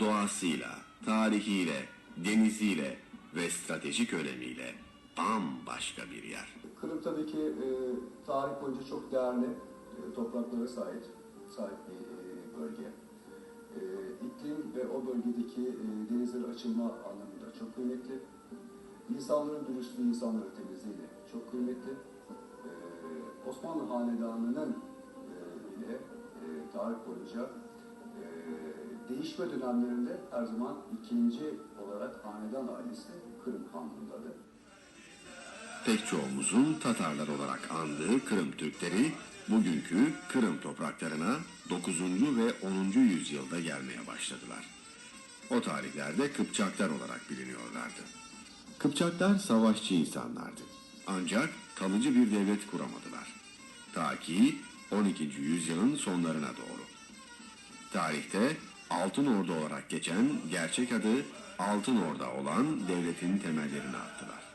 doğasıyla, tarihiyle, deniziyle ve stratejik önemiyle bambaşka bir yer. Kırım tabii ki e, tarih boyunca çok değerli e, topraklara sahip, sahip bir e, bölge. E, iklim ve o bölgedeki e, denizlere açılma anlamında çok kıymetli. İnsanların dürüstlüğü, insanların temizliği de çok kıymetli. E, Osmanlı Hanedanı'nın e, bile e, tarih boyunca değişme dönemlerinde her zaman ikinci olarak hanedan ailesi Kırım Hanlığı'ndadır. Pek çoğumuzun Tatarlar olarak andığı Kırım Türkleri bugünkü Kırım topraklarına 9. ve 10. yüzyılda gelmeye başladılar. O tarihlerde Kıpçaklar olarak biliniyorlardı. Kıpçaklar savaşçı insanlardı. Ancak kalıcı bir devlet kuramadılar. Ta ki 12. yüzyılın sonlarına doğru. Tarihte Altın Ordu olarak geçen gerçek adı Altın Orda olan devletin temellerini attılar.